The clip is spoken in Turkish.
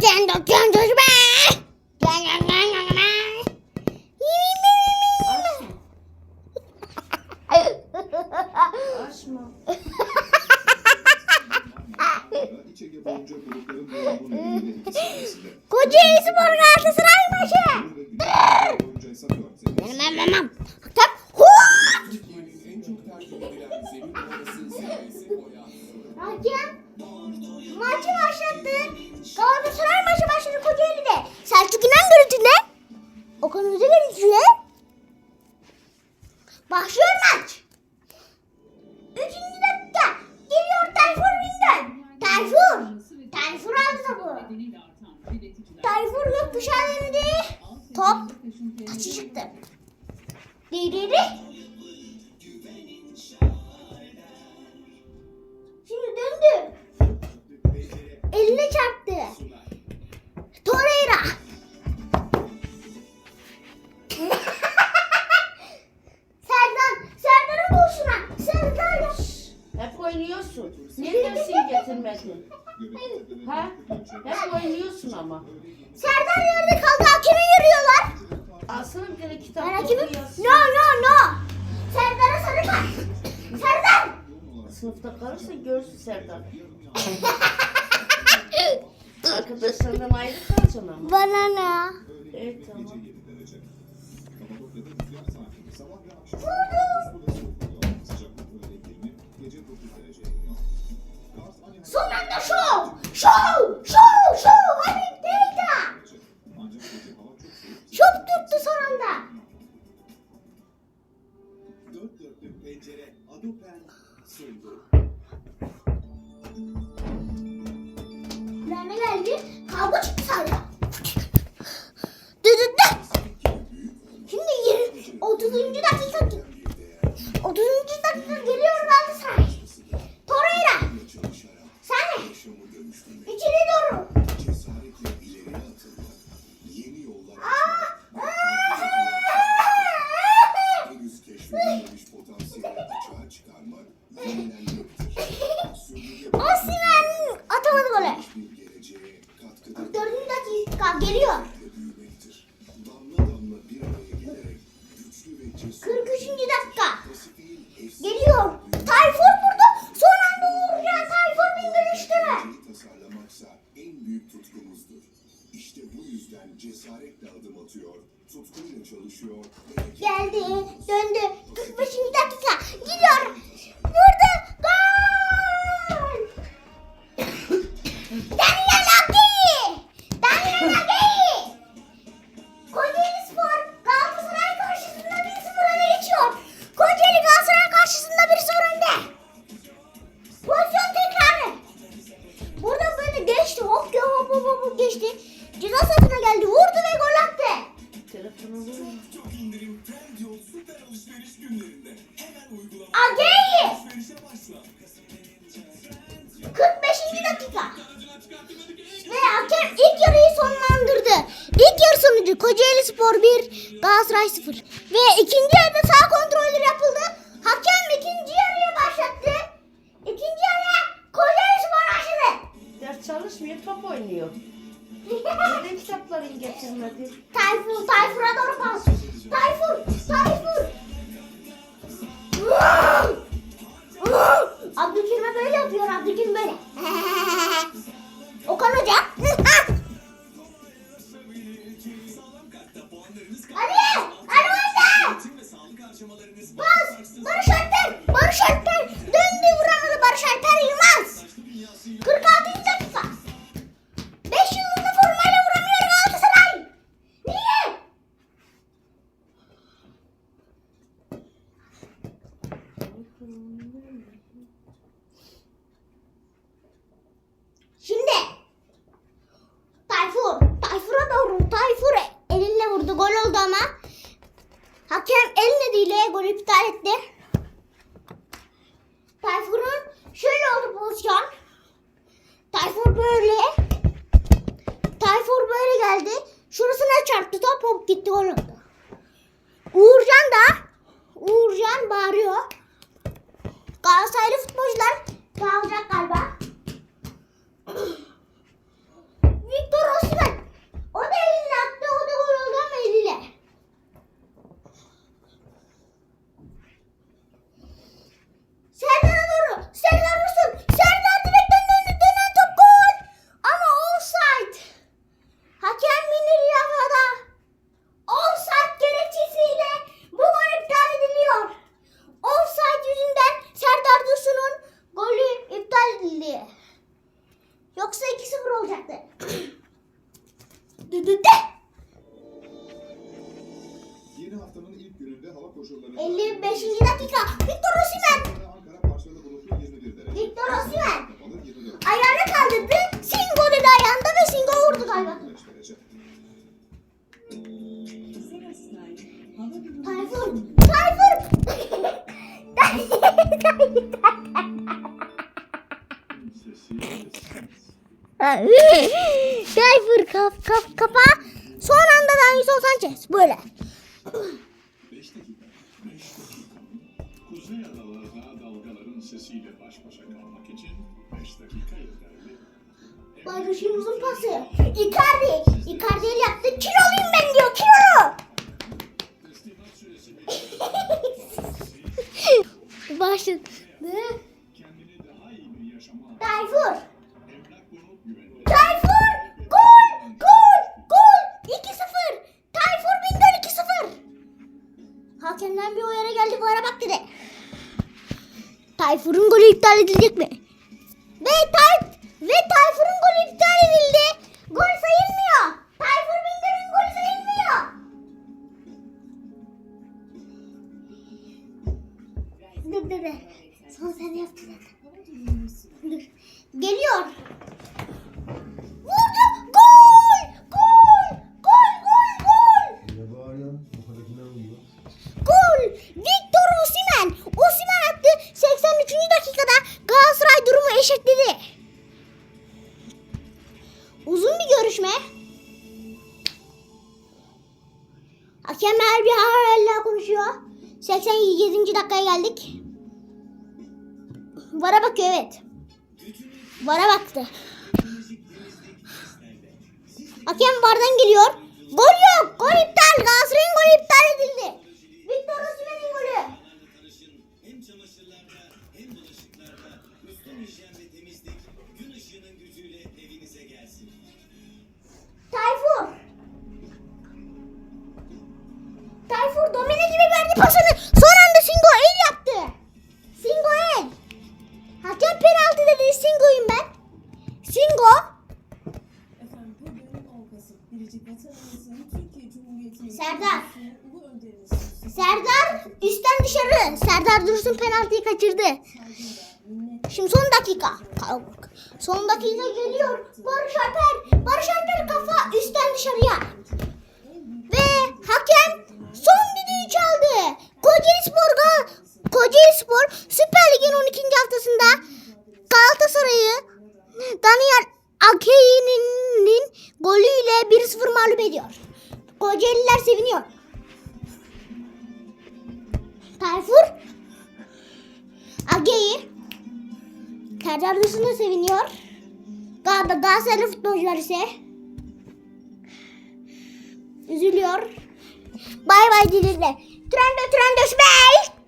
Can do can do be. Açma. İç Ege boyunca Başlıyor maç. Üçüncü dakika. Geliyor Tayfur Binden. Tayfur. Tayfur aldı topu. Tayfur gökkuşağı denedi. Top taçı çıktı. Diriri. Şimdi döndü. Boşuna. Serdar ya. Hep oynuyorsun. Niye dersin getirmedin? Ha? Hep oynuyorsun ama. Serdar yerde kaldı. Hakemi yürüyorlar. Alsana bir kere kitap Ben yazsın. No no no. Serdar'a sarı kart. Serdar. Sınıfta kalırsa görsün Serdar. Arkadaşlarından ayrı kalacaksın ama. Bana ne? Evet tamam. Kapadokya'da Kavga çıktı sahaya. Düdüdü. Şimdi 20, 30. dakika. 30. dakika geliyor Galatasaray. Torreira. Sen İçeri doğru. Cesaretle ileri atılmak. Ve cesur 43. dakika. Geliyor. Tayfur burada. Son anda vuracak. Tayfur bin dönüştü. geleceği tasarlamaksa en büyük tutkumuzdur. İşte bu yüzden cesaretle adım atıyor, tutkuyla çalışıyor Geldi. Döndü. 45. dakika. Gidiyor. Alışverişe başla. 45. dakika. Ve hakem ilk yarıyı sonlandırdı. İlk yarı sonucu Kocaeli Spor 1, Galatasaray 0. Ve ikinci yarıda sağ kontrolü yapıldı. Hakem ikinci yarıyı başlattı. İkinci yarıya Kocaeli Spor başladı. Ders çalışmıyor, top oynuyor. Neden kitaplarını getirmedi? Tayfur, Tayfur'a doğru pas. Tayfur, Tayfur. Abdülkerim'e böyle yapıyor, Abdülkerim böyle. Okan Hoca. hadi, hadi Hoca. Pas, Barış Alper, Barış Alper. Döndü vuramadı Barış Alper Yılmaz. 46. dakika. 5 yıldızlı formayla vuramıyor Galatasaray. Niye? Şimdi Tayfur, Tayfur'a doğru Tayfur elinle vurdu. Gol oldu ama hakem el nedeniyle gol iptal etti. Tayfur'un şöyle oldu pozisyon. Tayfur böyle. Tayfur böyle geldi. Şurasına çarptı top hop gitti gol. Uğurcan da Uğurcan bağırıyor. Galatasaraylı futbolcular dağılacak galiba. Gününde hava koşulları... 55. dakika. Victor Osimhen. Ankara parçalı bulutlu 21 derece. Victor Osimhen. Kapalı 24 Ayağını kaldırdı. Singo dedi ayağında ve Singo vurdu galiba. derece. Tayfur. Tayfur. Tayfur kaf kaf kapa. Son anda Davinson Sanchez. Böyle. 5 dakika. 5 dakika. Kuzey adalarda dalgaların sesiyle baş başa kalmak için 5 dakika yeterli. Barış'ın uzun pası. Icardi. Icardi el yaptı. Kiloluyum ben diyor. Süresi Başladı. kendini daha iyi bir yaşama Tayfur. Tayfur'un golü iptal edilecek mi? Ve Tay ve Tayfur'un golü iptal edildi. Gol sayılmıyor. Tayfur Bingöl'ün golü sayılmıyor. Dur dur dur. Son sen yaptın. Dur. Geliyor. Uzun bir görüşme. Hakemler bir hala konuşuyor. 87. dakikaya geldik. Vara bakıyor evet. Vara baktı. Hakem vardan geliyor. Gol yok. Serdar. Serdar üstten dışarı. Serdar Dursun penaltıyı kaçırdı. Şimdi son dakika. Son dakika geliyor. Barış Alper. Barış Alper kafa üstten dışarıya. Ve hakem Tayfur Age'yi da seviniyor. Gal Galatasaraylı futbolcular ise üzülüyor. Bay bay dilirle. Trendo Trendos Bey.